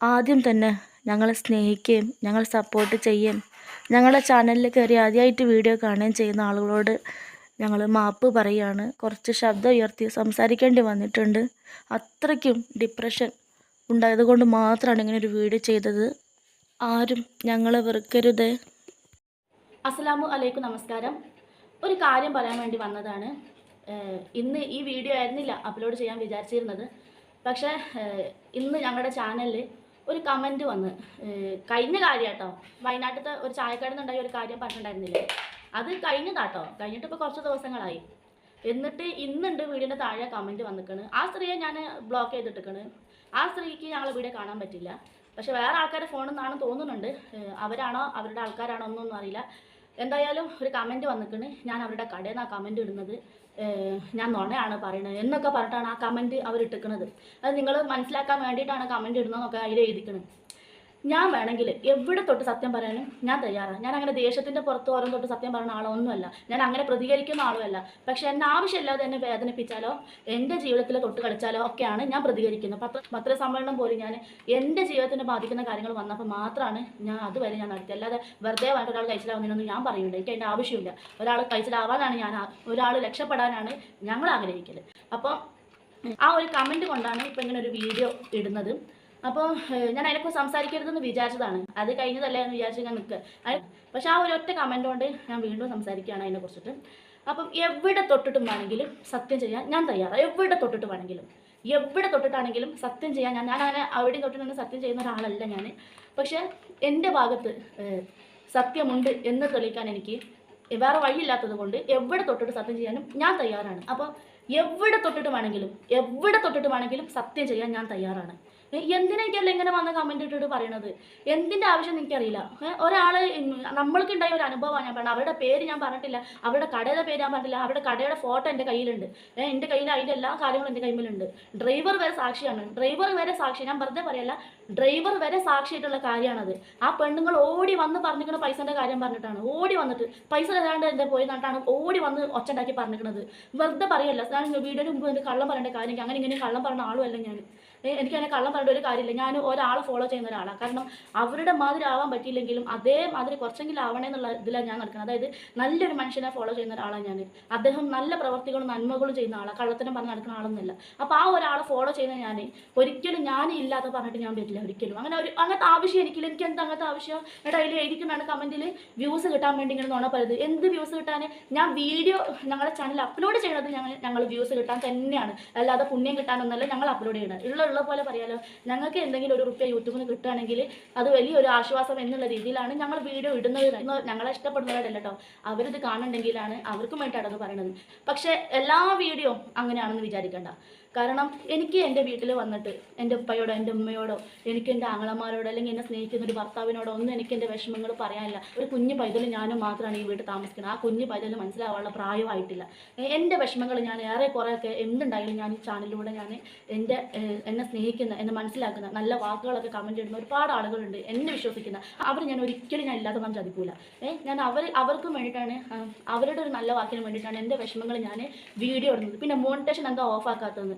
ആദ്യം തന്നെ ഞങ്ങളെ സ്നേഹിക്കുകയും ഞങ്ങൾ സപ്പോർട്ട് ചെയ്യുകയും ഞങ്ങളുടെ ചാനലിൽ കയറി ആദ്യമായിട്ട് വീഡിയോ കാണുകയും ചെയ്യുന്ന ആളുകളോട് ഞങ്ങൾ മാപ്പ് പറയുകയാണ് കുറച്ച് ശബ്ദം ഉയർത്തി സംസാരിക്കേണ്ടി വന്നിട്ടുണ്ട്. അത്രയ്ക്കും ഡിപ്രഷൻ ഉണ്ടായത് കൊണ്ട് മാത്രമാണ് ഇങ്ങനെ ഒരു വീഡിയോ ചെയ്തത്. ആരും ഞങ്ങളെ വെറുക്കരുത്. അസ്സലാമു അലൈക്കും. നമസ്കാരം. ഒരു കാര്യം പറയാൻ വേണ്ടി വന്നതാണ്. ഇന്ന് ഈ വീഡിയോ ആയിരുന്നില്ല അപ്ലോഡ് ചെയ്യാൻ വിചാരിച്ചിരുന്നത്. പക്ഷേ ഇന്ന് ഞങ്ങളുടെ ചാനലിൽ ഒരു കമന്റ് വന്ന് കഴിഞ്ഞ കാര്യം കേട്ടോ വയനാട്ടിലത്തെ ഒരു ചായക്കടന്നുണ്ടായ ഒരു കാര്യം പറഞ്ഞിട്ടുണ്ടായിരുന്നില്ലേ? അത് കഴിഞ്ഞതാട്ടോ കഴിഞ്ഞിട്ട് ഇപ്പോൾ കുറച്ച് ദിവസങ്ങളായി. എന്നിട്ട് ഇന്നുണ്ട് വീടിന്റെ താഴെ കമന്റ് വന്നിക്കണ്. ആ സ്ത്രീയെ ഞാൻ ബ്ലോക്ക് ചെയ്തിട്ടിക്കണ്. ആ സ്ത്രീക്ക് ഞങ്ങളെ വീടെ കാണാൻ പറ്റില്ല. പക്ഷേ വേറെ ആൾക്കാരുടെ ഫോണിൽ നിന്നാണ് തോന്നുന്നുണ്ട്. അവരാണോ അവരുടെ ആൾക്കാരാണോ എന്നൊന്നും അറിയില്ല. എന്തായാലും ഒരു കമന്റ് വന്നിക്കണ്. ഞാൻ അവരുടെ കടയിൽ നിന്ന് ആ കമന്റ് ഇടുന്നത്. ഞാൻ നുണയാണ് പറയുന്നത് എന്നൊക്കെ പറഞ്ഞിട്ടാണ് ആ കമന്റ് അവർ ഇട്ടിക്കണത് അത് നിങ്ങൾ മനസ്സിലാക്കാൻ വേണ്ടിയിട്ടാണ് കമന്റ് ഇടുന്നതെന്നൊക്കെ അതിൽ എഴുതിക്കണത്. ഞാൻ വേണമെങ്കിൽ എവിടെ തൊട്ട് സത്യം പറയാനും ഞാൻ തയ്യാറാണ്. ഞാൻ അങ്ങനെ ദേശത്തിന്റെ പുറത്ത് ഓരോ തൊട്ട് സത്യം പറയുന്ന ആളൊന്നുമല്ല. ഞാൻ അങ്ങനെ പ്രതികരിക്കുന്ന ആളുമല്ല. പക്ഷേ എന്നെ ആവശ്യമില്ലാതെ എന്നെ വേദനിപ്പിച്ചാലോ എന്റെ ജീവിതത്തിൽ തൊട്ട് കളിച്ചാലോ ഒക്കെയാണ് ഞാൻ പ്രതികരിക്കുന്നത്. പത്ര പത്രസമ്മേളനം പോലും ഞാൻ എന്റെ ജീവിതത്തിനെ ബാധിക്കുന്ന കാര്യങ്ങൾ വന്നപ്പോൾ മാത്രമാണ് ഞാൻ അതുവരെ ഞാൻ നടത്തി അല്ലാതെ വെറുതെ വേണ്ട ഒരാൾ കഴിച്ചിലാവുന്നതിനൊന്നും ഞാൻ പറയുന്നുണ്ട് എനിക്ക് അതിന്റെ ആവശ്യമില്ല. ഒരാൾ കഴിച്ചിലാവാനാണ് ഞാൻ ഒരാൾ രക്ഷപ്പെടാനാണ് ഞങ്ങൾ ആഗ്രഹിക്കൽ അപ്പോൾ ആ ഒരു കമന്റ് കൊണ്ടാണ് ഇപ്പം ഇങ്ങനെ ഒരു വീഡിയോ ഇടുന്നത്. അപ്പോൾ ഞാൻ അതിനെക്കുറിച്ച് സംസാരിക്കരുതെന്ന് വിചാരിച്ചതാണ്. അത് കഴിഞ്ഞതല്ലേ എന്ന് വിചാരിച്ച് ഞാൻ നിൽക്കുക പക്ഷെ ആ ഒരു ഒറ്റ കമന്റ് കൊണ്ട് ഞാൻ വീണ്ടും സംസാരിക്കുകയാണ് അതിനെക്കുറിച്ചിട്ട് അപ്പം എവിടെ തൊട്ടിട്ടും വേണമെങ്കിലും സത്യം ചെയ്യാൻ ഞാൻ തയ്യാറാണ് എവിടെ തൊട്ടിട്ട് വേണമെങ്കിലും. എവിടെ തൊട്ടിട്ടാണെങ്കിലും സത്യം ചെയ്യാൻ ഞാൻ ഞാൻ അങ്ങനെ അവിടെയും തൊട്ടിട്ട് സത്യം ചെയ്യുന്ന ഒരാളല്ല ഞാൻ പക്ഷേ എന്റെ ഭാഗത്ത് സത്യമുണ്ട് എന്ന് തെളിയിക്കാൻ എനിക്ക് വേറെ വഴിയില്ലാത്തത് കൊണ്ട് എവിടെ തൊട്ടിട്ട് സത്യം ചെയ്യാനും ഞാൻ തയ്യാറാണ്. അപ്പോൾ എവിടെ തൊട്ടിട്ട് വേണമെങ്കിലും എവിടെ തൊട്ടിട്ട് വേണമെങ്കിലും സത്യം ചെയ്യാൻ ഞാൻ തയ്യാറാണ്. ഏ, എന്തിനാ എനിക്കല്ല ഇങ്ങനെ വന്ന കമന്റ് ഇട്ടിട്ട് പറയണത്? എന്തിന്റെ ആവശ്യം എനിക്കറിയില്ല. ഒരാൾ ഒരാൾ നമ്മൾക്ക് ഉണ്ടായ ഒരു അനുഭവമാണ് ഞാൻ പറഞ്ഞത്. അവരുടെ പേര് ഞാൻ പറഞ്ഞിട്ടില്ല. അവരുടെ കടയുടെ പേര് ഞാൻ പറഞ്ഞില്ല അവരുടെ കടയുടെ ഫോട്ടോ എന്റെ കയ്യിലുണ്ട്. എന്റെ കയ്യിൽ അതിന്റെ എല്ലാ കാര്യങ്ങളും എന്റെ കയ്യിലുണ്ട്. ഡ്രൈവർ വരെ സാക്ഷിയാണ്. ഡ്രൈവർ വരെ സാക്ഷി. ഞാൻ വെറുതെ പറയല്ല. ഡ്രൈവർ വരെ സാക്ഷിയായിട്ടുള്ള കാര്യമാണത്. ആ പെണ്ണുങ്ങൾ ഓടി വന്ന് പറഞ്ഞിരിക്കുന്ന പൈസന്റെ കാര്യം പറഞ്ഞിട്ടാണ്. ഓടി വന്നിട്ട് പൈസ തരാണ്ട് എന്റെ പോയി നട്ടാണ് ഓടി വന്ന് ഒച്ച ഉണ്ടാക്കി പറഞ്ഞിരിക്കുന്നത്. വെറുതെ പറയല്ല. ഞാൻ വീഡിയോന് മുമ്പ് കള്ളം പറയേണ്ട കാര്യം അങ്ങനെ ഇങ്ങനെ കള്ളം പറഞ്ഞ ആളുമല്ല ഞാൻ. എനിക്ക് അങ്ങനെ കള്ളം പറയേണ്ട ഒരു കാര്യമില്ല. ഞാൻ ഒരാളെ ഫോളോ ചെയ്യുന്ന ഒരാളാണ് കാരണം അവരുടെ മാതിരി ആവാൻ പറ്റിയില്ലെങ്കിലും അതേമാതിരി കുറച്ചെങ്കിലും ആവണേ എന്നുള്ള ഇതിലാണ് ഞാൻ നടക്കുന്നത് അതായത് നല്ലൊരു മനുഷ്യനെ ഫോളോ ചെയ്യുന്ന ഒരാളാണ് ഞാൻ അദ്ദേഹം നല്ല പ്രവർത്തികളും നന്മകളും ചെയ്യുന്ന ആളാണ് കള്ളത്തിനും പറഞ്ഞ് നടക്കുന്ന ആളൊന്നുമില്ല. അപ്പോൾ ആ ഒരാളെ ഫോളോ ചെയ്യുന്ന ഞാൻ ഒരിക്കലും ഞാൻ ഇല്ലാത്ത പറഞ്ഞിട്ട് ഞാൻ പറ്റില്ല ഒരിക്കലും. അങ്ങനെ ഒരു അങ്ങനത്തെ ആവശ്യം എനിക്കില്ല. എനിക്ക് എന്താ അങ്ങനത്തെ ആവശ്യം? എന്നിട്ട് അതിൽ എഴുതിക്കുന്നതാണ് കമന്റിൽ വ്യൂസ് കിട്ടാൻ വേണ്ടി ഇങ്ങനെ നോണ പറയുന്നത് എന്ത് വ്യൂസ് കിട്ടാൻ ഞാൻ വീഡിയോ ഞങ്ങളുടെ ചാനൽ അപ്ലോഡ് ചെയ്യുന്നത് ഞങ്ങൾ ഞങ്ങൾ വ്യൂസ് കിട്ടാൻ തന്നെയാണ്. അല്ലാതെ പുണ്യം കിട്ടാനൊന്നല്ല ഞങ്ങൾ അപ്ലോഡ് ചെയ്യുന്നത് ഉള്ള ഉള്ള പോലെ പറയാലോ. ഞങ്ങൾക്ക് എന്തെങ്കിലും ഒരു റുപ്യ യൂട്യൂബിൽ നിന്ന് കിട്ടുകയാണെങ്കിൽ അത് വലിയൊരു ആശ്വാസം എന്നുള്ള രീതിയിലാണ് ഞങ്ങൾ വീഡിയോ ഇടുന്നത്. ഞങ്ങളെ ഇഷ്ടപ്പെടുന്നവരല്ല കേട്ടോ അവരിത് കാണുന്നുണ്ടെങ്കിലാണ് അവർക്കും വേണ്ടിയിട്ടാണ് അത് പറയുന്നത് പക്ഷേ എല്ലാ വീഡിയോ അങ്ങനെയാണെന്ന് വിചാരിക്കണ്ട. കാരണം എനിക്ക് എന്റെ വീട്ടിൽ വന്നിട്ട് എന്റെ ഉപ്പയോടോ എന്റെ ഉമ്മയോടോ എനിക്ക് എന്റെ ആങ്ങളമാരോടോ അല്ലെങ്കിൽ എന്നെ സ്നേഹിക്കുന്ന ഒരു ഭർത്താവിനോടോ ഒന്നും എനിക്ക് എന്റെ വിഷമങ്ങൾ പറയാനില്ല. ഒരു കുഞ്ഞു പൈതൽ ഞാനും മാത്രമാണ് ഈ വീട്ടിൽ താമസിക്കുന്നത്. ആ കുഞ്ഞു പൈതൽ മനസ്സിലാവാനുള്ള പ്രായമായിട്ടില്ല എന്റെ വിഷമങ്ങൾ ഞാൻ ഏറെ കുറേയൊക്കെ എന്തുണ്ടായാലും ഞാൻ ഈ ചാനലിലൂടെ ഞാൻ എന്റെ എന്നെ സ്നേഹിക്കുന്ന എന്നെ മനസ്സിലാക്കുന്ന നല്ല വാക്കുകളൊക്കെ കമന്റ് ഇടുന്ന ഒരുപാട് ആളുകളുണ്ട് എന്നെ വിശ്വസിക്കുന്ന. അവർ ഞാൻ ഒരിക്കലും ഞാൻ ഇല്ലാതെ ഞാൻ ചതിക്കൂല. ഏഹ് ഞാൻ അവർ അവർക്കും വേണ്ടിയിട്ടാണ് അവരുടെ ഒരു നല്ല വാക്കിന് വേണ്ടിയിട്ടാണ് എന്റെ വിഷമങ്ങൾ ഞാൻ വീഡിയോ ഇടുന്നത്. പിന്നെ മോണിറ്റേഷൻ എന്താ ഓഫാക്കാത്തതെന്ന്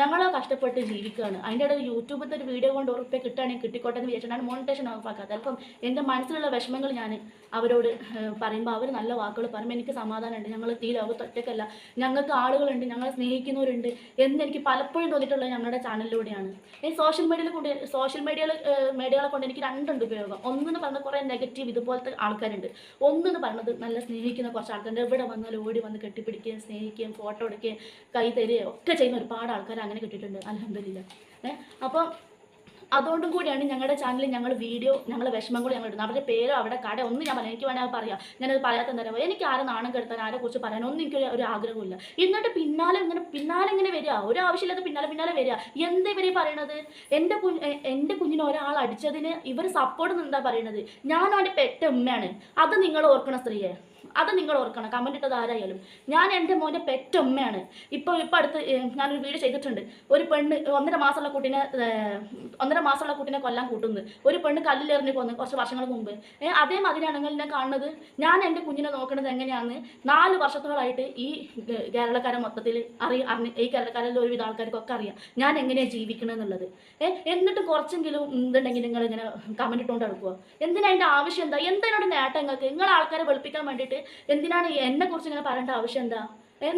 ഞങ്ങളോ കഷ്ടപ്പെട്ട് ജീവിക്കുകയാണ് അതിന്റെ ഇടയിൽ യൂട്യൂബിൽ ഒരു വീഡിയോ കൊണ്ട് ഉറപ്പേ കിട്ടുകയാണെങ്കിൽ കിട്ടിക്കോട്ടെ എന്ന് വിചാരിച്ചിട്ടാണ് മോണിറ്റേഷൻ ഓഫാക്കാത്തത് അപ്പം എന്റെ മനസ്സിലുള്ള വിഷമങ്ങൾ ഞാൻ അവരോട് പറയുമ്പോൾ അവർ നല്ല വാക്കുകൾ പറയുമ്പോൾ എനിക്ക് സമാധാനമുണ്ട്. ഞങ്ങൾ ഈ ലോകത്ത് ഒറ്റക്കല്ല ഞങ്ങൾക്ക് ആളുകളുണ്ട് ഞങ്ങളെ സ്നേഹിക്കുന്നവരുണ്ട് എന്ന് എനിക്ക് പലപ്പോഴും തോന്നിയിട്ടുള്ളത് ഞങ്ങളുടെ ചാനലിലൂടെയാണ്. ഈ സോഷ്യൽ മീഡിയയിൽ കൊണ്ട് സോഷ്യൽ മീഡിയയിൽ മീഡിയകളെ കൊണ്ട് എനിക്ക് രണ്ടുണ്ട് ഉപയോഗം. ഒന്നെന്ന് പറഞ്ഞാൽ കുറേ നെഗറ്റീവ് ഇതുപോലത്തെ ആൾക്കാരുണ്ട്. ഒന്നെന്ന് പറഞ്ഞത് നല്ല സ്നേഹിക്കുന്ന കുറച്ച് ആൾക്കാരുണ്ട്. എവിടെ വന്നാലും ഓടി വന്ന് കെട്ടിപ്പിടിക്കുകയും സ്നേഹിക്കുകയും ഫോട്ടോ എടുക്കുകയും കൈ തരികയും ഒക്കെ ചെയ്യുന്ന ഒരുപാട് ആൾക്കാർ അങ്ങനെ കിട്ടിയിട്ടുണ്ട്. അലഹമില്ല ഏഹ് അപ്പം അതുകൊണ്ടും കൂടിയാണ് ഞങ്ങളുടെ ചാനലിൽ ഞങ്ങൾ വീഡിയോ ഞങ്ങൾ വിഷമം കൂടി ഞങ്ങൾ ഇടുന്നത് അവരുടെ പേരോ അവിടെ കട ഒന്നും ഞാൻ പറയാം. എനിക്ക് അത് പറയാം. ഞാനത് പറയാത്ത എന്താ എനിക്ക് ആരും നാണം കെടുത്താൻ ആരെ കുറിച്ച് പറയാൻ ഒന്നും എനിക്ക് ഒരു ആഗ്രഹമില്ല എന്നിട്ട് പിന്നാലെ ഇങ്ങനെ പിന്നാലെ ഇങ്ങനെ വരിക. ഒരു ആവശ്യമില്ലാത്ത പിന്നാലെ പിന്നാലെ വരിക. എന്താ ഇവരെ പറയണത്? എന്റെ കുഞ്ഞ് എന്റെ കുഞ്ഞിനെ ഒരാൾ അടിച്ചതിന് ഇവർ സപ്പോർട്ട് എന്താ പറയണത്? ഞാനും അവന്റെ പെറ്റ ഉമ്മയാണ്. അത് നിങ്ങൾ ഓർക്കണ സ്ത്രീയെ. അത് നിങ്ങൾ ഓർക്കണം. കമന്റ് ഇട്ടത് ആരായാലും. ഞാൻ എന്റെ മോന്റെ പെറ്റമ്മയാണ് ഇപ്പോൾ ഇപ്പോൾ അടുത്ത് ഞാനൊരു വീഡിയോ ചെയ്തിട്ടുണ്ട്. ഒരു പെണ്ണ് ഒന്നര മാസമുള്ള കുട്ടീനെ ഒന്നര മാസമുള്ള കുട്ടീനെ കൊല്ലാൻ കൂട്ടുന്നത് ഒരു പെണ്ണ് കല്ലിലെറിഞ്ഞ് കൊന്നു കുറച്ച് വർഷങ്ങൾക്ക് മുമ്പ്. അതേ അതേമാതിരിയാണെങ്കിൽ ഞാൻ കാണുന്നത്. ഞാൻ എന്റെ കുഞ്ഞിനെ നോക്കുന്നത് എങ്ങനെയാണെന്ന് നാല് വർഷത്തോളായിട്ട് ഈ കേരളക്കാരെ മൊത്തത്തിൽ അറിയ ഈ കേരളക്കാരിൽ ഒരുവിധ ആൾക്കാർക്കൊക്കെ അറിയാം. ഞാൻ എങ്ങനെയാണ് ജീവിക്കണം എന്നുള്ളത്. എന്നിട്ട് കുറച്ചെങ്കിലും എന്തുണ്ടെങ്കിൽ നിങ്ങൾ ഇങ്ങനെ കമന്റ് ഇട്ടുകൊണ്ട് എടുക്കുക എന്തിനാ അതിന്റെ ആവശ്യം എന്താ? എന്തിനോട് നേട്ടങ്ങൾക്ക്? നിങ്ങൾ ആൾക്കാരെ വെളുപ്പിക്കാൻ വേണ്ടിയിട്ട് എന്തിനാണ് എന്നെ കുറിച്ച് ഇങ്ങനെ പറയേണ്ട ആവശ്യം എന്താ?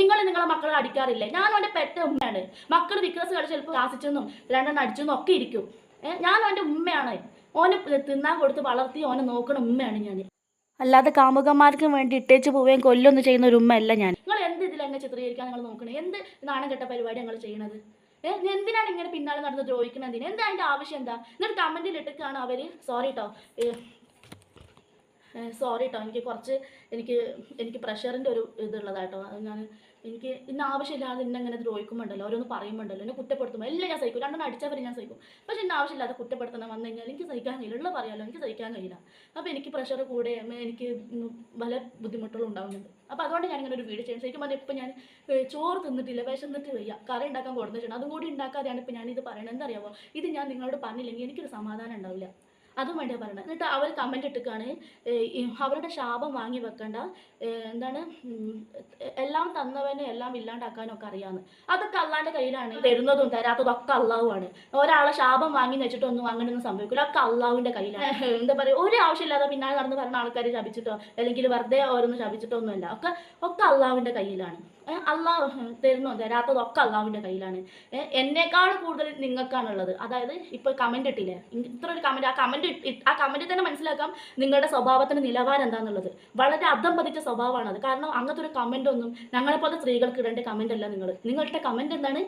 നിങ്ങൾ നിങ്ങളെ മക്കളെ അടിക്കാറില്ലേ? ഞാൻ എന്റെ പെറ്റ ഉമ്മയാണ്. മക്കൾ വിക്രസ് കളി ചിലപ്പോൾ ആസിച്ചെന്നും രണ്ടെണ്ണം അടിച്ചെന്നും ഒക്കെ ഇരിക്കും. ഞാൻ അവന്റെ ഉമ്മയാണ്. ഓനെ തിന്നാൻ കൊടുത്ത് വളർത്തി ഓനെ നോക്കണ ഉമ്മയാണ് ഞാൻ അല്ലാതെ കാമുകന്മാർക്കും വേണ്ടി ഇട്ടേച്ച് പോവുകയും കൊല്ലൊന്നും ചെയ്യുന്ന ഒരു ഉമ്മയല്ല ഞാൻ. നിങ്ങൾ എന്ത് ഇതിൽ എന്നെ ചിത്രീകരിക്കാൻ നിങ്ങൾ നോക്കണേ? എന്ത് നാണം കെട്ട പരിപാടി നിങ്ങൾ ചെയ്യണത്? ഏഹ് എന്തിനാണ് ഇങ്ങനെ പിന്നാലെ നടന്ന് ദ്രോഹിക്കുന്നത് എന്തിനാ എന്താ അതിന്റെ ആവശ്യം എന്താ? എന്നിട്ട് കമന്റിൽ ഇട്ടിട്ടാണ് അവർ സോറി കേട്ടോ സോറി കേട്ടോ എനിക്ക് കുറച്ച് എനിക്ക് എനിക്ക് പ്രഷറിന്റെ ഒരു ഇതുള്ളതാട്ടോ. അത് ഞാൻ എനിക്ക് ഇന്ന ആവശ്യമില്ലാതെ ഇന്ന ഇങ്ങനെ ദ്രോഹിക്കുമ്പോണ്ടല്ലോ ഓരോന്ന് പറയുമ്പോണ്ടല്ലോ എന്നെ കുറ്റപ്പെടുത്തുമ്പോൾ എല്ലാം ഞാൻ സഹിക്കും. രണ്ടെണ്ണം അടിച്ചവരെ ഞാൻ സഹിക്കും. പക്ഷെ ഇന്ന ആവശ്യമില്ലാതെ കുറ്റപ്പെടുത്തണം വന്നു കഴിഞ്ഞാൽ എനിക്ക് സഹിക്കാൻ കഴിയില്ല. ഉള്ള പറയാമല്ലോ എനിക്ക് സഹിക്കാൻ കഴിയില്ല. അപ്പോൾ എനിക്ക് പ്രഷർ കൂടെ എനിക്ക് പല ബുദ്ധിമുട്ടുകളും ഉണ്ടാകുന്നുണ്ട് അപ്പോൾ അതുകൊണ്ട് ഞാൻ ഇങ്ങനെ ഒരു വീഡിയോ ചെയ്യാൻ ശരിക്കും പറഞ്ഞാൽ ഞാൻ ചോറ് തിന്നിട്ടില്ല വിശന്നിട്ട് വയ്യ. കറി ഉണ്ടാക്കാൻ കൊടുത്തിട്ടുണ്ട്. അതും കൂടി ഉണ്ടാക്കാതെയാണ് ഇപ്പം ഞാനിത് പറയണത്. എന്തറിയാമോ ഇത് ഞാൻ നിങ്ങളോട് പറഞ്ഞില്ലെങ്കിൽ എനിക്കൊരു സമാധാനം ഉണ്ടാവില്ല. അതും വേണ്ടി പറയണം എന്നിട്ട് അവർ കമന്റ് ഇട്ടിക്കാണ് അവരുടെ ശാപം വാങ്ങി വെക്കേണ്ട എന്താണ് എല്ലാം തന്നവനെ എല്ലാം ഇല്ലാണ്ടാക്കാനൊക്കെ അറിയാമെന്ന് അതൊക്കെ അള്ളാന്റെ കയ്യിലാണ് തരുന്നതും തരാത്തതും ഒക്കെ അള്ളാവുമാണ്. ഒരാളെ ശാപം വാങ്ങി വെച്ചിട്ടൊന്നും അങ്ങനെയൊന്നും സംഭവിക്കില്ല ഒക്കെ അള്ളാഹുവിന്റെ കയ്യിലാണ്. എന്താ പറയുക ഒരു ആവശ്യമില്ലാതെ പിന്നാലെ നടന്ന് പറഞ്ഞ ആൾക്കാർ ശപിച്ചിട്ടോ അല്ലെങ്കിൽ വെറുതെ ഓരോന്ന് ശപിച്ചിട്ടോ ഒന്നുമില്ല ഒക്കെ ഒക്കെ അള്ളാഹുവിന്റെ കയ്യിലാണ്. അള്ളാഹു തരുന്നു തരാത്തതൊക്കെ അള്ളാഹുവിന്റെ കയ്യിലാണ്. എന്നേക്കാൾ കൂടുതൽ നിങ്ങൾക്കാണുള്ളത്. അതായത് ഇപ്പോൾ കമന്റ് ഇട്ടില്ലേ? ഇത്ര ഒരു കമന്റ് ആ കമന്റ് ആ കമന്റിൽ തന്നെ മനസ്സിലാക്കാം നിങ്ങളുടെ സ്വഭാവത്തിന് നിലവാരം എന്താണെന്നുള്ളത് വളരെ അധം പതിച്ച സ്വഭാവമാണ് അത് കാരണം അങ്ങനത്തെ ഒരു കമന്റ് ഒന്നും ഞങ്ങളെപ്പോലെ സ്ത്രീകൾക്ക് ഇടേണ്ട കമന്റ് അല്ല നിങ്ങൾ നിങ്ങളുടെ കമന്റ് എന്താണ്?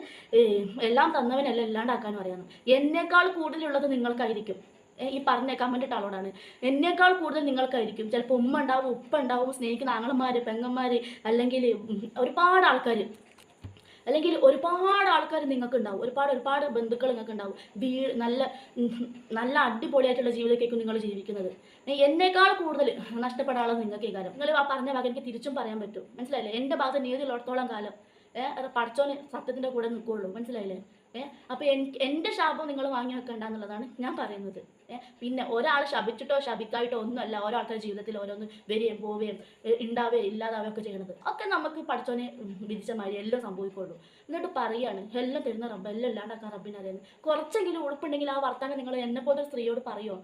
എല്ലാം തന്നവനല്ല ഇല്ലാണ്ടാക്കാനും അറിയാമെന്ന് എന്നേക്കാൾ കൂടുതലുള്ളത് നിങ്ങൾക്കായിരിക്കും. ഈ പറഞ്ഞ കമന്റ് ഇട്ട ആളോടാണ്. എന്നേക്കാൾ കൂടുതൽ നിങ്ങൾക്കായിരിക്കും. ചിലപ്പോൾ ഉമ്മ ഉണ്ടാവും ഉപ്പ ഉണ്ടാവും സ്നേഹിക്കുന്ന ആങ്ങളമാർ പെങ്ങന്മാർ അല്ലെങ്കിൽ ഒരുപാട് ആൾക്കാർ അല്ലെങ്കിൽ ഒരുപാട് ആൾക്കാർ നിങ്ങൾക്ക് ഉണ്ടാവും ഒരുപാട് ഒരുപാട് ബന്ധുക്കൾ നിങ്ങൾക്ക് ഉണ്ടാവും വീ നല്ല നല്ല അടിപൊളിയായിട്ടുള്ള ജീവിതത്തേക്കും നിങ്ങൾ ജീവിക്കുന്നത്. എന്നേക്കാൾ കൂടുതൽ നഷ്ടപ്പെടാനുള്ളത് നിങ്ങൾക്ക് ഈ കാലം. നിങ്ങൾ ആ പറഞ്ഞ വാക്ക് എനിക്ക് തിരിച്ചും പറയാൻ പറ്റും. മനസ്സിലായില്ലേ? എന്റെ ഭാഗത്ത് നീതിയുള്ളിടത്തോളം കാലം. ഏഹ് അത് പഠിച്ചോന് സത്യത്തിന്റെ കൂടെ നിൽക്കുള്ളൂ മനസ്സിലായില്ലേ? ഏഹ് അപ്പോൾ എന്റെ ശാപം നിങ്ങൾ വാങ്ങി വെക്കണ്ട എന്നുള്ളതാണ് ഞാൻ പറയുന്നത്. പിന്നെ ഒരാൾ ശപിച്ചിട്ടോ ശപിക്കായിട്ടോ ഒന്നുമല്ല ഓരോ ആൾക്കാരുടെ ജീവിതത്തിൽ ഓരോന്ന് വരികയും പോവുകയും ഉണ്ടാവുകയും ഇല്ലാതാവുകയും ഒക്കെ ചെയ്യണത്. ഒക്കെ നമുക്ക് പഠിച്ചോനെ വിധിച്ച മാതിരി എല്ലാം സംഭവിക്കുള്ളൂ. എന്നിട്ട് പറയാണ് എല്ലാം തരുന്ന റബ്ബ് എല്ലാം ഇല്ലാണ്ടാക്കാൻ റബ്ബിനറിയാൻ കുറച്ചെങ്കിലും ഉടുപ്പുണ്ടെങ്കിൽ ആ വർത്താനം നിങ്ങൾ എന്നെ പോലെ സ്ത്രീയോട് പറയുമോ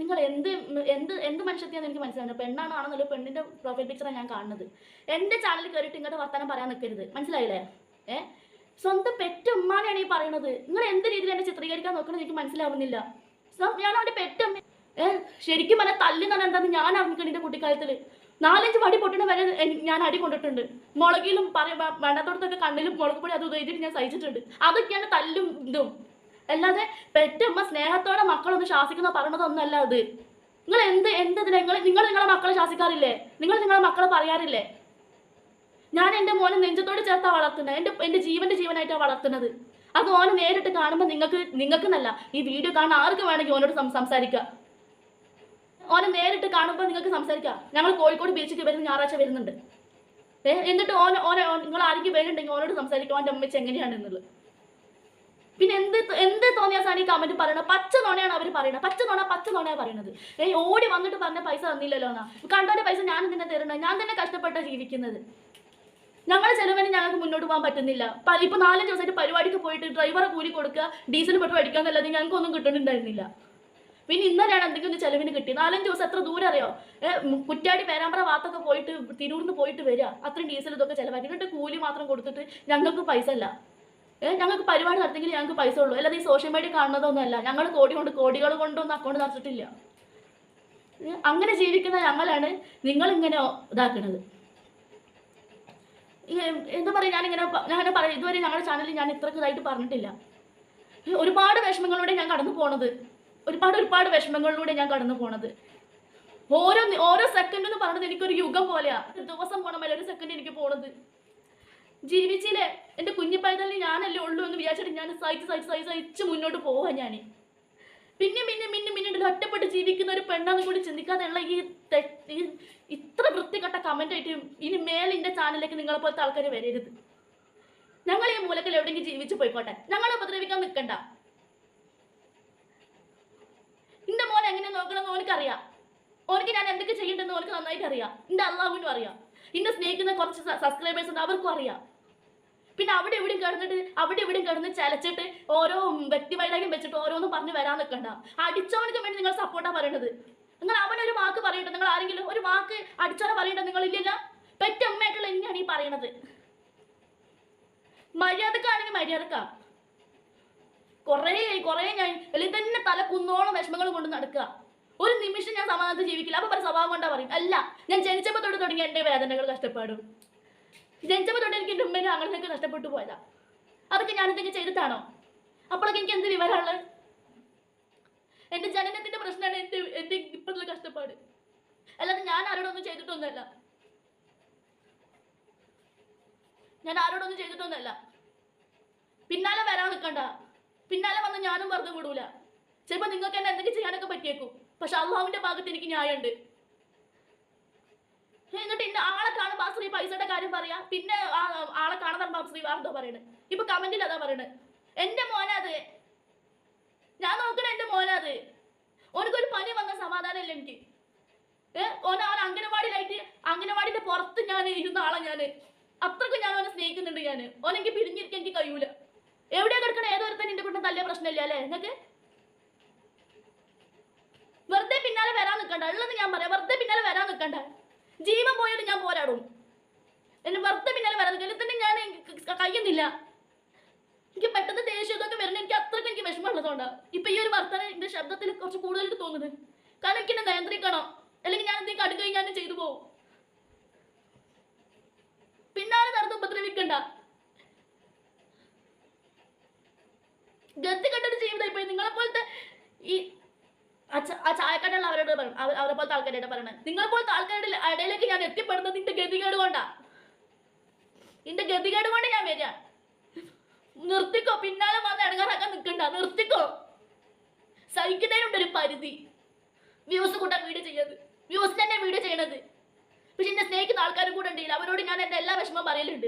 നിങ്ങൾ എന്ത് എന്ത് എന്ത് മനുഷ്യത്തെയാണ് എനിക്ക് മനസ്സിലാവുന്നത് പെണ്ണാണോ പെണ്ണിന്റെ പ്രൊഫൈൽ പിക്ചറാണ് ഞാൻ കാണുന്നത്. എന്റെ ചാനലിൽ കയറിയിട്ട് ഇങ്ങോട്ട് വർത്താനം പറയാൻ നിൽക്കരുത് മനസ്സിലായില്ലേ? ഏഹ് സ്വന്തം പെറ്റ ഉമ്മാനാണ് ഈ പറയണത്. നിങ്ങൾ എന്ത് രീതിയിൽ എന്നെ ചിത്രീകരിക്കാൻ നോക്കണമെന്ന് എനിക്ക് മനസ്സിലാവുന്നില്ല. ഞാൻ അവന്റെ പെറ്റമ്മ ശരിക്കും പറഞ്ഞാൽ തല്ലി തന്നെ എന്താന്ന് ഞാൻ അറിഞ്ഞിട്ടുണ്ട് എന്റെ കുട്ടിക്കാലത്തിൽ നാലഞ്ച് വടി പൊട്ടണ വരെ ഞാൻ അടി കൊണ്ടിട്ടുണ്ട്. മുളകിലും പറയും വെണ്ണത്തോടത്തൊക്കെ കണ്ണിലും മുളക് പൊടി അത് ഉപയോഗിച്ചിട്ട് ഞാൻ സഹിച്ചിട്ടുണ്ട്. അതൊക്കെയാണ് തല്ലും ഇതും. അല്ലാതെ പെറ്റമ്മ സ്നേഹത്തോടെ മക്കളൊന്ന് ശാസിക്കുന്ന പറയണതൊന്നല്ല അത്. നിങ്ങൾ എന്ത് എന്ത് നിങ്ങൾ നിങ്ങൾ നിങ്ങളെ മക്കളെ ശാസിക്കാറില്ലേ? നിങ്ങൾ നിങ്ങളുടെ മക്കളെ പറയാറില്ലേ? ഞാൻ എന്റെ മോനെ നെഞ്ചത്തോട് ചേർത്താ വളർത്തുന്നത് എന്റെ എന്റെ ജീവന്റെ ജീവനായിട്ടാണ് വളർത്തുന്നത്. അത് ഓനെ നേരിട്ട് കാണുമ്പോൾ നിങ്ങൾക്ക് നിങ്ങൾക്ക് നല്ല ഈ വീഡിയോ കാണാൻ ആർക്ക് വേണമെങ്കിൽ ഓനോട് സംസാരിക്കുക സംസാരിക്കാം. ഓനെ നേരിട്ട് കാണുമ്പോൾ നിങ്ങൾക്ക് സംസാരിക്കാം. ഞങ്ങൾ കോഴിക്കോട് ബീച്ചിൽ വരുന്ന ഞായറാഴ്ച വരുന്നുണ്ട്. ഏ എന്നിട്ട് ഓന ഓനെ നിങ്ങൾ ആരെങ്കിലും വരുന്നുണ്ടെങ്കിൽ ഓനോട് സംസാരിക്കും. ഓന്റെ അമ്മച്ച് എങ്ങനെയാണ് എന്നുള്ളത്. പിന്നെ എന്ത് എന്ത് തോന്നിയാസാണ് ഈ കമന്റ് പറയണത്? പച്ച നുണയാണ് അവർ പറയുന്നത് പച്ച നുണ പച്ച നുണയാണ് പറയുന്നത് ഏ ഓടി വന്നിട്ട് പറഞ്ഞ പൈസ തന്നില്ലല്ലോ എന്നാ. കണ്ടോന്റെ പൈസ ഞാൻ തന്നെ തരുന്നത് ഞാൻ തന്നെ കഷ്ടപ്പെട്ട ജീവിക്കുന്നത്. ഞങ്ങളുടെ ചെലവിന് ഞങ്ങൾക്ക് മുന്നോട്ട് പോകാൻ പറ്റുന്നില്ല. ഇപ്പൊ നാലഞ്ച് ദിവസമായിട്ട് പരിപാടിക്ക് പോയിട്ട് ഡ്രൈവറെ കൂലി കൊടുക്കുക ഡീസൽ പെട്രോൾ ഞങ്ങൾക്ക് ഞങ്ങൾക്കൊന്നും കിട്ടുന്നുണ്ടായിരുന്നില്ല. പിന്നെ ഇന്നലെയാണ് എന്തെങ്കിലും ഒന്ന് ചെലവിന് കിട്ടിയത്. നാലഞ്ച് ദിവസം എത്ര ദൂരം അറിയോ? കുറ്റാടി പേരാമ്പ്ര ഭാഗത്തൊക്കെ പോയിട്ട് തിരൂർന്ന് പോയിട്ട് വരിക. അത്രയും ഡീസൽ ഇതൊക്കെ ചിലവാക്കി. എന്നിട്ട് കൂലി മാത്രം കൊടുത്തിട്ട് ഞങ്ങൾക്ക് പൈസ അല്ല. ഞങ്ങൾക്ക് പരിപാടി നടത്തിയെങ്കിൽ ഞങ്ങൾക്ക് പൈസ ഉള്ളൂ. അല്ലാതെ ഈ സോഷ്യൽ മീഡിയ കാണുന്നതൊന്നും അല്ല. ഞങ്ങൾ കോടി കൊണ്ട് കോടികൾ കൊണ്ടൊന്നും അക്കൗണ്ട് നടത്തിയിട്ടില്ല. അങ്ങനെ ജീവിക്കുന്ന ഞങ്ങളാണ് നിങ്ങളിങ്ങനെ ഇതാക്കുന്നത് എന്താ പറയുക ഞാനിങ്ങനെ ഞാനിങ്ങനെ പറയും ഇതുവരെ ഞങ്ങളുടെ ചാനലിൽ ഞാൻ ഇത്ര ഇതായിട്ട് പറഞ്ഞിട്ടില്ല. ഒരുപാട് വിഷമങ്ങളിലൂടെ ഞാൻ കടന്നു പോണത്. ഒരുപാട് ഒരുപാട് വിഷമങ്ങളിലൂടെ ഞാൻ കടന്നു പോണത്. ഓരോ ഓരോ സെക്കൻഡ് എന്ന് പറഞ്ഞത് എനിക്കൊരു യുഗം പോലെയാ. ദിവസം പോണ ഒരു സെക്കൻഡ് എനിക്ക് പോണത്. ജീവിച്ചില്ലേ? എന്റെ കുഞ്ഞിപ്പൈതലിന് ഞാനല്ലേ ഉള്ളൂ എന്ന് വിചാരിച്ചിട്ട് ഞാൻ സഹിച്ച് സഹിച്ച് സഹിച്ച് സഹിച്ച് മുന്നോട്ട് പോവാ ഞാൻ പിന്നെ പിന്നെ പിന്നെ പിന്നെ ഒറ്റപ്പെട്ട് ജീവിക്കുന്ന ഒരു പെണ്ണെന്ന് കൂടി ചിന്തിക്കാതെയുള്ള ഈ ഇത്ര വൃത്തികെട്ട കമന്റ് ആയിട്ട് ഇനി മേലിന്റെ ചാനലിലേക്ക് നിങ്ങളെ പോലത്തെ ആൾക്കാർ വരരുത്. ഞങ്ങൾ ഈ മൂലക്കൽ എവിടെയെങ്കിലും ജീവിച്ചു പോയിക്കോട്ടെ. ഞങ്ങളെ ഉപദ്രവിക്കാൻ നിൽക്കണ്ട. എന്റെ മോൻ എങ്ങനെ നോക്കണമെന്ന് ഓനക്കറിയാം. ഓനക്ക് ഞാൻ എന്തൊക്കെ ചെയ്യണ്ടെന്ന് ഓനക്ക് നന്നായിട്ട് അറിയാം എന്റെ അള്ളാഹുവിനും അറിയാം. എന്നെ സ്നേഹിക്കുന്ന കുറച്ച് സബ്സ്ക്രൈബേഴ്സ് ഉണ്ട് അവർക്കും അറിയാം. പിന്നെ അവിടെ എവിടെയും കിടന്നിട്ട് അവിടെ എവിടെയും കിടന്ന് ചലച്ചിട്ട് ഓരോ വ്യക്തി വൈരാഗ്യം വെച്ചിട്ട് ഓരോന്നും പറഞ്ഞ് വരാൻ നിൽക്കണ്ട. അടിച്ചവനക്ക് വേണ്ടി നിങ്ങൾ സപ്പോർട്ടാ പറയണത്. നിങ്ങൾ അവനൊരു വാക്ക് പറയട്ടെ നിങ്ങൾ ആരെങ്കിലും ഒരു വാക്ക് അടിച്ചവനെ പറയട്ടെ നിങ്ങൾ ഇല്ലല്ല പെറ്റമ്മയായിട്ടുള്ള എന്നെയാണ് ഈ പറയണത്. മര്യാദക്കാണെങ്കിൽ മര്യാദക്കാം. കുറേ കുറേ ഞാൻ അല്ലെങ്കിൽ തന്നെ തല കുന്നോളം വിഷമങ്ങൾ കൊണ്ട് നടക്കുക. ഒരു നിമിഷം ഞാൻ സമാധാനത്തിൽ ജീവിക്കില്ല. അപ്പൊ സ്വഭാവം കൊണ്ടാ പറയും. അല്ല ഞാൻ ജനിച്ചപ്പോൾ തൊട്ട് തുടങ്ങി എന്റെ വേദനകൾ കഷ്ടപ്പാടും. ജനിച്ചപ്പോൾ തൊട്ട് എനിക്ക് എന്റെ ഉമ്മേനും അങ്ങനത്തെ നഷ്ടപ്പെട്ടു പോയതാ. അതൊക്കെ എന്തെങ്കിലും ചെയ്തിട്ടാണോ? അപ്പോഴൊക്കെ എനിക്ക് എന്ത് വിവരമുള്ളത് എന്റെ ജനനത്തിന്റെ പ്രശ്നമാണ് എന്റെ എന്റെ ഇപ്പോഴുള്ള കഷ്ടപ്പാട്. അല്ലാതെ ഞാൻ ആരോടൊന്നും ചെയ്തിട്ടൊന്നുമല്ല. ഞാൻ ആരോടൊന്നും ചെയ്തിട്ടൊന്നുമല്ല. പിന്നാലെ വരാൻ നിൽക്കണ്ട. പിന്നാലെ വന്ന് ഞാനും വെറുതെ വിടൂല. ചിലപ്പോ നിങ്ങൾക്ക് എന്നെ എന്തെങ്കിലും ചെയ്യാനൊക്കെ പറ്റിയേക്കും. പക്ഷെ അള്ളാഹുവിന്റെ ഭാഗത്ത് എനിക്ക് ന്യായമുണ്ട്. എന്നിട്ട് ഇന്ന ആളെ കാണുമ്പോ ആ സ്ത്രീ പൈസയുടെ കാര്യം പറയാ. പിന്നെ ആളെ കാണാൻ സ്ത്രീ വേറെന്തോ പറയണേ. ഇപ്പൊ കമന്റിൽ അതാ പറയണേ. എന്റെ മോനത് ഞാൻ നോക്കണ എന്റെ മോനത് ഓനക്കൊരു പനി വന്ന സമാധാനമില്ല എനിക്ക്. ഏഹ് ഓന അവൻ അംഗനവാടിയിലായിട്ട് അംഗനവാടിന്റെ പുറത്ത് ഞാൻ ഇരുന്ന ആളെ ഞാൻ. അത്രക്കും ഞാൻ അവനെ സ്നേഹിക്കുന്നുണ്ട് ഞാൻ ഓനെനിക്ക് പിരിഞ്ഞിരിക്കാൻ എനിക്ക് കഴിയൂല. എവിടെയാ കിടക്കണ? ഏതൊരുത്തൻ എന്റെ കൂട്ടം തല്ലിയ പ്രശ്നമില്ല അല്ലേ? എന്നൊക്കെ വെറുതെ പിന്നാലെ വരാൻ നിൽക്കണ്ട ഉള്ളത് ഞാൻ പറയാം. വെറുതെ പിന്നാലെ വരാൻ നിൽക്കണ്ട ജീവൻ പോയാലും ഞാൻ പോരാടും. എന്നെ വെറുതെ പിന്നാലെ നിൽക്കില്ല തന്നെ ഞാൻ കഴിയുന്നില്ല. എനിക്ക് പെട്ടെന്ന് ദേഷ്യമൊക്കെ വരുന്നത് എനിക്ക് അത്രയ്ക്ക് എനിക്ക് വിഷമമുള്ളതുകൊണ്ടാണ് ഇപ്പൊ ഈ ഒരു വർത്തമാനം എന്റെ ശബ്ദത്തിൽ കുറച്ച് കൂടുതലായിട്ട് തോന്നുന്നത്. കാരണം എനിക്ക് എന്നെ നിയന്ത്രിക്കണം. അല്ലെങ്കിൽ ഞാൻ എന്തെങ്കിലും അടുക്കുകയും ഞാൻ ചെയ്തു പോകും പിന്നാലെ നടന്ന് ഉപദ്രവിക്കണ്ട. ഗത്തി കെട്ടൊരു ജീവിതം ഇപ്പൊ നിങ്ങളെ പോലത്തെ ഈ ആ ച- ആ ചായക്കടയുള്ള അവരോട് പറയണം അവർ അവരെ പോലത്തെ ആൾക്കാരോട് പറയണത് നിങ്ങളെ പോലത്തെ ആൾക്കാരുടെ ഇടയിലേക്ക് ഞാൻ എത്തിപ്പെടുന്നത് നിന്റെ ഗതികേട് കൊണ്ടാ. നിന്റെ ഗതികേട് കൊണ്ട് ഞാൻ വരിക. നിർത്തിക്കോ പിന്നാലെ വന്ന് ഇടങ്ങാറാക്കാൻ നിൽക്കണ്ട നിർത്തിക്കോ. സഹിക്കുന്നതിനുണ്ട് ഒരു പരിധി. വ്യൂസ് കൂട്ടാൻ വീഡിയോ ചെയ്യുന്നത് വ്യൂസ് തന്നെ വീഡിയോ ചെയ്യണത്. പക്ഷെ എന്നെ സ്നേഹിക്കുന്ന ആൾക്കാരും കൂടെ ഉണ്ടെങ്കിൽ അവരോട് ഞാൻ എന്റെ എല്ലാ വിഷമം പറയലുണ്ട്.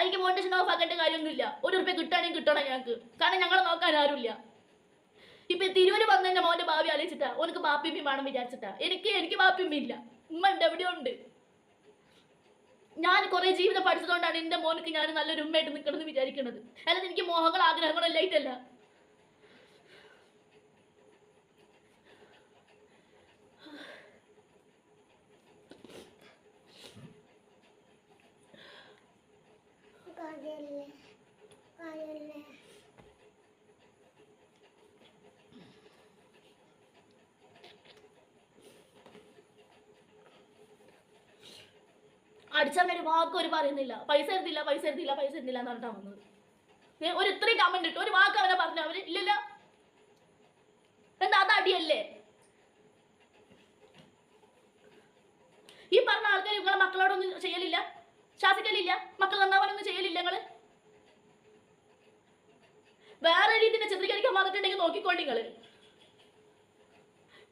എനിക്ക് മോണ്ടേഷൻ ഓഫ് ആക്കേണ്ട കാര്യമൊന്നുമില്ല. ഒരു ഉറപ്പ് കിട്ടുകയാണെങ്കിൽ കിട്ടണം ഞങ്ങൾക്ക്. കാരണം ഞങ്ങളെ നോക്കാൻ ആരുമില്ല. ഇപ്പൊ തിരൂര് വന്ന എന്റെ മോന്റെ ഭാവി ആലോചിച്ചിട്ടാ? ഓനക്ക് ബാപ്പിമ്മി വേണം വിചാരിച്ചിട്ടാ? എനിക്ക് എനിക്ക് ബാപ്പിമ്മി ഇല്ല. ഉമ്മ ഉണ്ട് ഉണ്ട്. ഞാൻ കുറെ ജീവിതം പഠിച്ചതുകൊണ്ടാണ് എന്റെ മോനക്ക് ഞാൻ നല്ലൊരു ഉമ്മയായിട്ട് നിൽക്കണമെന്ന് വിചാരിക്കുന്നത്. അല്ലാതെ എനിക്ക് മോഹങ്ങൾ ആഗ്രഹങ്ങളെല്ലാം എല്ലായിട്ടല്ല അടിച്ചാൽ ഒരു വാക്ക് ഒരു പറയുന്നില്ല. പൈസ എടുത്തില്ല പൈസ എടുത്തില്ല പൈസ എടുത്തില്ല എന്ന് പറഞ്ഞിട്ടാ വന്നത്. ഒരു ഇത്രയും കമന്റ് ഇട്ടു. ഒരു വാക്ക് അവനെ പറഞ്ഞു അവർ ഇല്ലല്ലോ. എന്താ അത് അടിയല്ലേ ഈ പറഞ്ഞ ആൾക്കാർ നിങ്ങളെ മക്കളോടൊന്നും ചെയ്യലില്ല? ശാസിക്കലില്ല? മക്കൾ നന്നാവാനൊന്നും ചെയ്യലില്ല നിങ്ങൾ? വേറെ രീതിയിൽ ചിത്രീകരിക്കാൻ വന്നിട്ടുണ്ടെങ്കിൽ നോക്കിക്കോണ്ടി നിങ്ങൾ.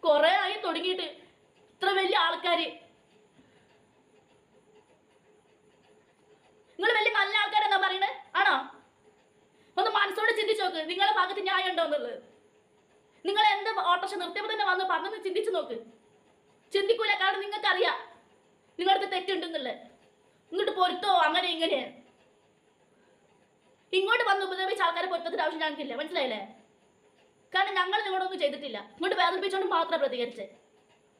കൊറേ ആയി തുടങ്ങിയിട്ട് ഇത്ര വലിയ ആൾക്കാര് നിങ്ങൾ വലിയ നല്ല ആൾക്കാരെന്നാ പറയണേ ആണോ ഒന്ന് മനസ്സോടെ ചിന്തിച്ചു നോക്ക് ഉണ്ടോ എന്നുള്ളത്? നിങ്ങൾ എന്ത് ഓട്ടോറിക്ഷ നിർത്തിയപ്പോൾ തന്നെ വന്ന് പറഞ്ഞു ചിന്തിച്ചു നോക്ക്. ചിന്തിക്കൂല കാരണം നിങ്ങൾക്ക് അറിയാം നിങ്ങളുടെ തെറ്റുണ്ടെന്നുള്ളത്. ഇങ്ങോട്ട് പൊരുത്തോ അങ്ങനെ ഇങ്ങനെ. ഇങ്ങോട്ട് വന്ന് ഉപദ്രവിച്ച ആൾക്കാരെ പൊരുത്തത്തിന്റെ ആവശ്യം ഞങ്ങൾക്കില്ല മനസ്സിലായില്ലേ? കാരണം ഞങ്ങൾ നിങ്ങളൊന്നും ചെയ്തിട്ടില്ല. ഇങ്ങോട്ട് വേദനിപ്പിച്ചുകൊണ്ട് മാത്രം പ്രതികരിച്ചേ.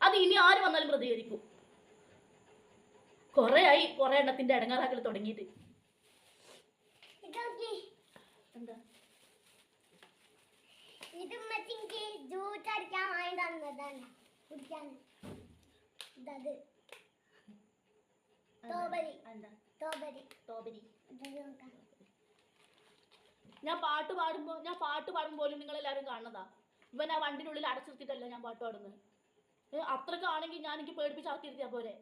അത് ഇനി ആര് വന്നാലും പ്രതികരിക്കൂ. കുറെ ആയി കുറെ എണ്ണത്തിന്റെ ഇടങ്ങാറാക്കൽ തുടങ്ങിയിട്ട്. എന്താ? ഇത് ജ്യൂസ് അടിക്കാൻ വാങ്ങി തന്നതാണ്. കുടിക്കാൻ. ഇതത്. ഞാൻ പാട്ട് പാടുമ്പോൾ ഞാൻ പാട്ട് പാടുമ്പോൾ പോലും നിങ്ങൾ എല്ലാരും കാണുന്നതാ. ഇവൻ ആ വണ്ടിനുള്ളിൽ അടച്ചിരുത്തിട്ടല്ല ഞാൻ പാട്ട് പാടുന്നത്. അത്രയ്ക്ക് ആണെങ്കിൽ ഞാൻ എനിക്ക് പേടിപ്പിച്ച് അകത്തിരുത്തിയാ പോലെ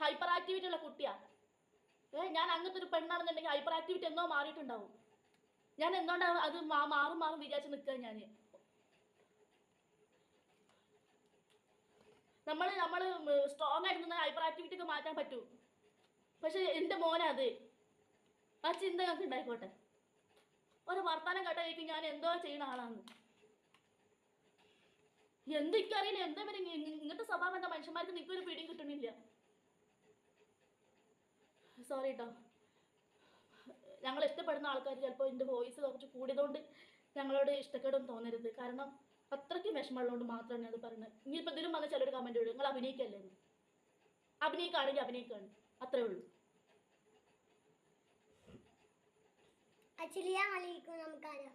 ഹൈപ്പർ ആക്ടിവിറ്റി ഉള്ള കുട്ടിയാ. ഏ ഞാൻ അങ്ങനത്തെ ഒരു പെണ്ണാണെന്നുണ്ടെങ്കിൽ ഹൈപ്പർ ആക്ടിവിറ്റി എന്നോ മാറിയിട്ടുണ്ടാവും. ഞാൻ എന്തുകൊണ്ടാണ് അത് മാറും മാറും വിചാരിച്ച് നിൽക്കുക ഞാൻ നമ്മൾ നമ്മൾ സ്ട്രോങ് ആയിട്ട് നിന്ന് ഹൈപ്പർ ആക്ടിവിറ്റി ഒക്കെ മാറ്റാൻ പറ്റൂ. പക്ഷെ മോനെ മോനത് ആ ചിന്ത ഞങ്ങൾക്ക് ഉണ്ടായിക്കോട്ടെ. ഒരു വർത്തമാനം കേട്ടായിരിക്കും ഞാൻ എന്തോ ചെയ്യുന്ന ആളാണ് എന്തൊക്കെയറിയില്ല എന്താ പേര് ഇങ്ങനത്തെ സ്വഭാവം എന്താ മനുഷ്യന്മാർക്ക് നിൽക്കൊരു പിടിയും കിട്ടുന്നില്ല സോറി കേട്ടോ ഞങ്ങൾ ഇഷ്ടപ്പെടുന്ന ആൾക്കാർ ചിലപ്പോൾ എന്റെ വോയിസ് കുറച്ച് കൂടിയതുകൊണ്ട് ഞങ്ങളോട് ഇഷ്ടക്കേടൊന്നും തോന്നരുത്. കാരണം അത്രയ്ക്കും വിഷമമുള്ളതുകൊണ്ട് മാത്രമാണ് അത് പറയുന്നത്. ഇനിയിപ്പോൾ ഇതിലും വന്ന ചിലർ കമന്റ് വിടും നിങ്ങൾ അഭിനയിക്കല്ലേ? അഭിനയിക്കുകയാണെങ്കിൽ അഭിനയിക്കുകയാണ് അത്രേ ഉള്ളൂ. അച്ഛലിയാ മലയിക്കും നമുക്കാരോ.